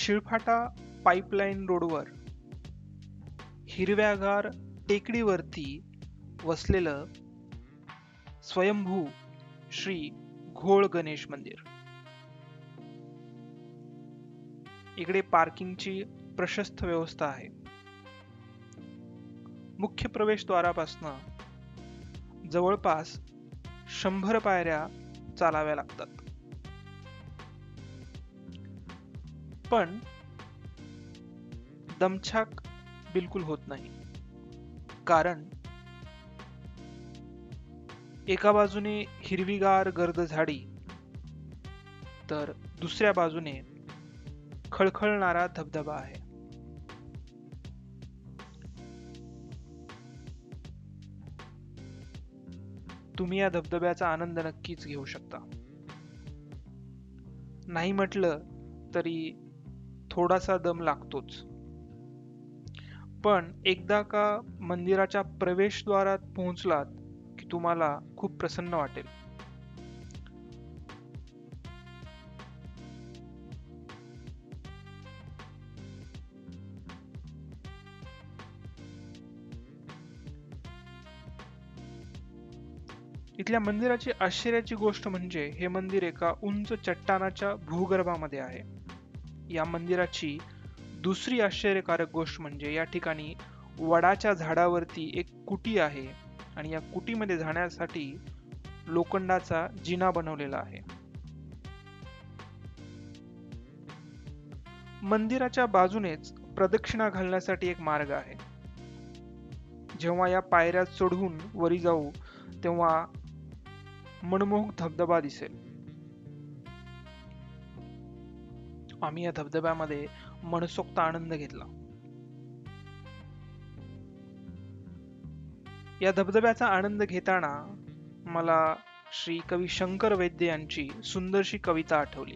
Shilphata pipeline रोडवर हिरव्यागार टेकडीवरती वसलेलं स्वयंभू श्री घोळ गणेश मंदिर. इकडे पार्किंगची प्रशस्त व्यवस्था आहे. मुख्य प्रवेशद्वारापासून जवळपास शंभर पायऱ्या चालाव्या लागतात. पण दमछाक बिलकुल होत नाही. कारण एका बाजूने हिरवीगार गर्द झाडी तर दुसऱ्या बाजूने खळखळणारा धबधबा आहे. तुम्ही या धबधब्याचा आनंद नक्कीच घेऊ शकता. नाही म्हटलं तरी थोडासा दम लागतोच. पण एकदा का मंदिराच्या प्रवेशद्वारात पोहोचलात की तुम्हाला खूप प्रसन्न वाटेल. इथल्या मंदिराची आश्चर्याची गोष्ट म्हणजे हे मंदिर एका उंच चट्टानाच्या भूगर्भामध्ये आहे. या मंदिराची दुसरी आश्चर्यकारक गोष्ट म्हणजे या ठिकाणी वडाच्या झाडावरती एक कुटी आहे आणि या कुटीमध्ये जाण्यासाठी लोखंडाचा जिना बनवलेला आहे. मंदिराच्या बाजूनेच प्रदक्षिणा घालण्यासाठी एक मार्ग आहे. जेव्हा या पायऱ्या चढून वरी जाऊ तेव्हा मनमोहक धबधबा दिसेल. आम्ही या धबधब्यामध्ये मनसोक्त आनंद घेतला. या धबधब्याचा आनंद घेताना मला श्री कवी शंकर वैद्य यांची सुंदरशी कविता आठवली.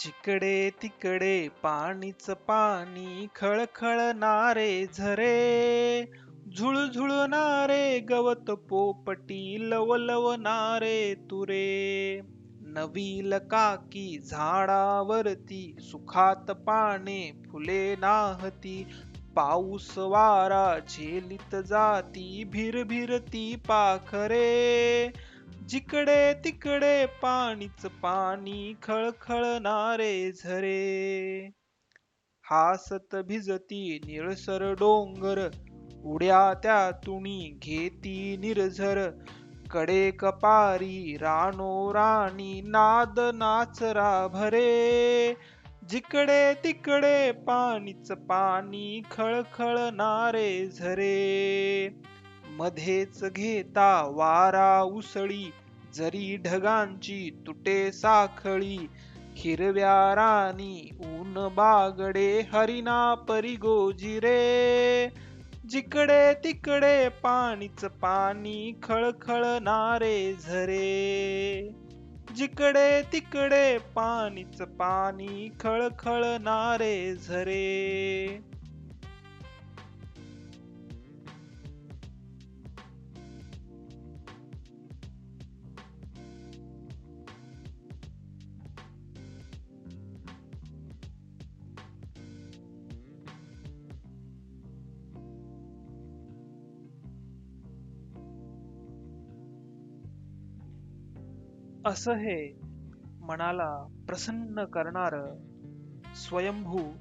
जिकडे तिकडे पाणीच पाणी खळखळणारे झरे झुळझुळणारे गवत पोपटी लवलवणारे तुरे. नवील काकी झाडावरती सुखात पाने फुले नाहती पाऊस वारा झेलित जाती भिरभिरती पाखरे. जिकडे तिकडे पाणीच पाणी खळखळणारे झरे. हासत भिजती निळसर डोंगर उड्या त्या तुणी घेती निर्झर. कडे कपारी रानो राणी नाद नाचरा भरे जिकडे तिकडे पाणीच पाणी खळखळणारे झरे मध्येच घेता वारा उसळी जरी ढगांची तुटे साखळी हिरव्या राणी ऊन बागडे हरिना परी गोजिरे जिकडे तिकडे पाणीच पाणी खळखळणारे झरे. जिकडे तिकडे पाणीच पाणी खळखळणारे झरे. असं हे मनाला प्रसन्न करणार स्वयंभू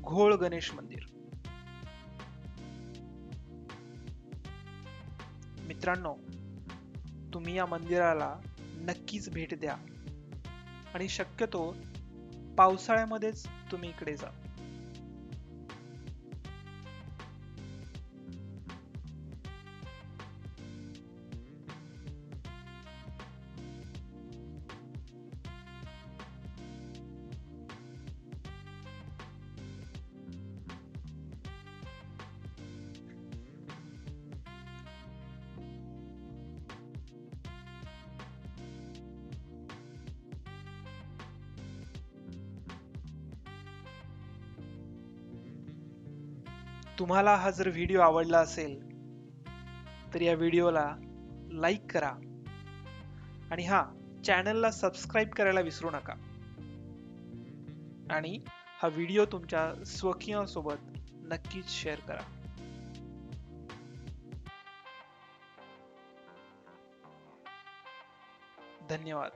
घोळ गणेश मंदिर. मित्रांनो तुम्ही या मंदिराला नक्कीच भेट द्या. आणि शक्यतो पावसाळ्यामध्येच तुम्ही इकडे जा. तुम्हाला हा जर व्हिडिओ आवडला असेल तर या व्हिडिओला लाईक करा. आणि हा चॅनलला सबस्क्राईब करायला विसरू नका. आणि हा व्हिडिओ तुमच्या स्वकीयांसोबत नक्कीच शेअर करा. धन्यवाद.